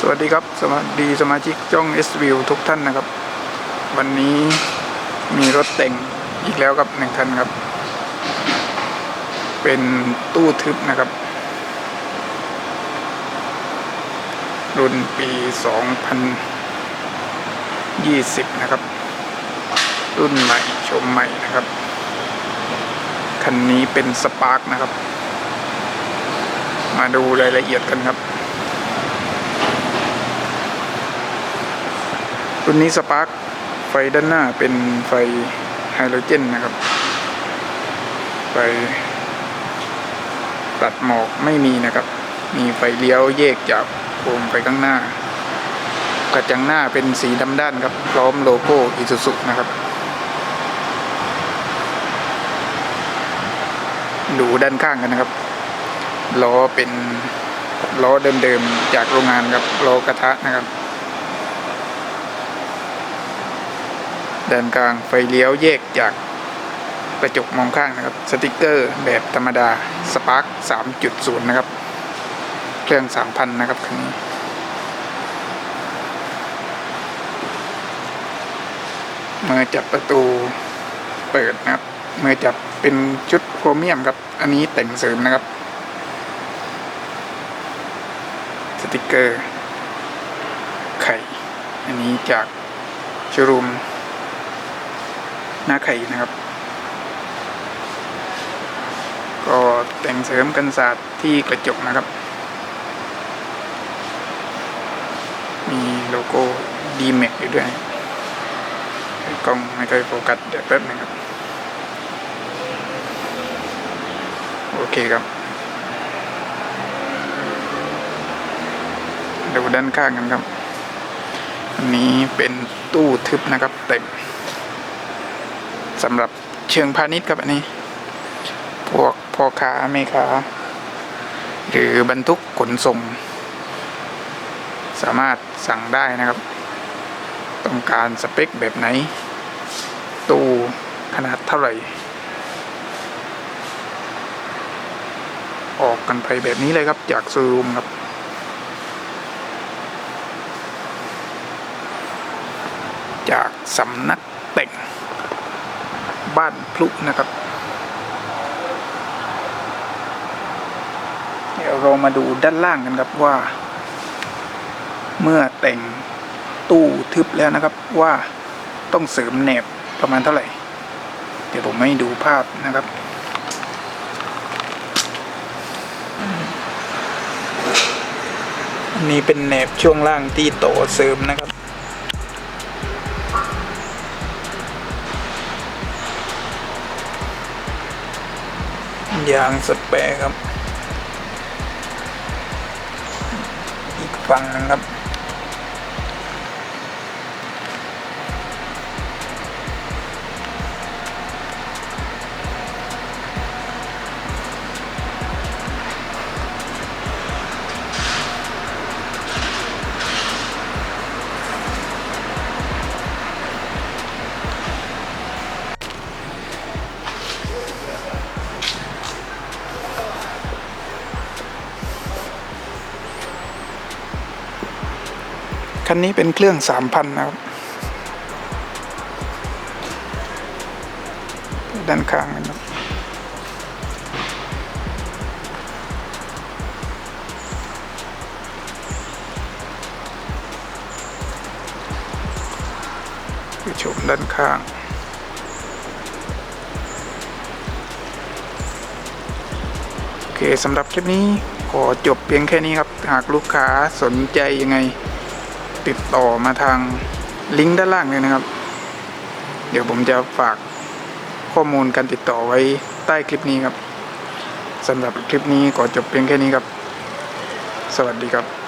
สวัสดีครับ สวัสดีสมาชิกจ้อง S View ทุกท่านนะครับ วันนี้มีรถแต่งอีกแล้วครับหนึ่งท่านครับ เป็นตู้ทึบนะครับ รุ่นปี 2020 นะครับ รุ่นใหม่ชมใหม่นะครับ คันนี้เป็นสปาร์กนะครับ มาดูรายละเอียดกันครับ รุ่นนี้สปาร์กไฟด้านหน้าเป็นไฟไฮโดรเจนนะครับ ไฟตัดหมอกไม่มีนะครับ มีไฟเลี้ยวแยกจากโคมไฟข้างหน้า กระจังหน้าเป็นสีดำด้านครับ พร้อมโลโก้อิซูซุนะครับดูด้านข้างกันนะครับ ล้อเป็นล้อเดิมๆจากโรงงานครับล้อกระทะนะครับ ด้านกลางไฟเลี้ยวแยกจากกระจกมองข้างนะครับ สติกเกอร์แบบธรรมดาสปาร์ค3.0 นะครับ เครื่อง 3,000 นะครับคันนี้เมื่อจับประตูเปิดนะครับเมื่อจับเป็นชุดโครเมียมครับ อันนี้แต่งเสริมนะครับ สติกเกอร์ ไข่ อันนี้จากชูรูม หน้าไข่นะครับ ก็แต่งเสริมกันศาสตร์ที่กระจกนะครับ มีโลโก้ d m a x อยู่ด้วยกล้องไม่เคยโฟกัสเดี๋ยวแป๊บหนึงครับ โอเคครับดูด้านข้างกันครับ อันนี้เป็นตู้ทึบนะครับแต่ง สำหรับเชิงพาณิชย์ครับอันนี้ พวกพ่อค้าแม่ค้า หรือบรรทุกขนส่ง สามารถสั่งได้นะครับ ต้องการสเปคแบบไหน ตู้ขนาดเท่าไหร่ ออกกันไปแบบนี้เลยครับ จากซูรูมครับจากสำนักแต่ง บ้านพลุนะครับเดี๋ยวเรามาดูด้านล่างกันครับว่า เมื่อแต่งตู้ทึบแล้วนะครับว่าต้องเสริมแหนบประมาณเท่าไหร่ เดี๋ยวผมให้ดูภาพนะครับอันนี้เป็นแหนบช่วงล่างที่โตเสริมนะครับ ยางสเปรครับ อีกฝั่งหนึงครับ คันนี้เป็นเครื่องสามพันนะครับ ด้านข้างนะครับชมด้านข้างโอเคสำหรับคลิปนี้ขอจบเพียงแค่นี้ครับ หากลูกค้าสนใจยังไง ติดต่อมาทางลิงก์ด้านล่างเลยนะครับ เดี๋ยวผมจะฝากข้อมูลการติดต่อไว้ใต้คลิปนี้ครับสำหรับคลิปนี้ก็จบเพียงแค่นี้ครับ สวัสดีครับ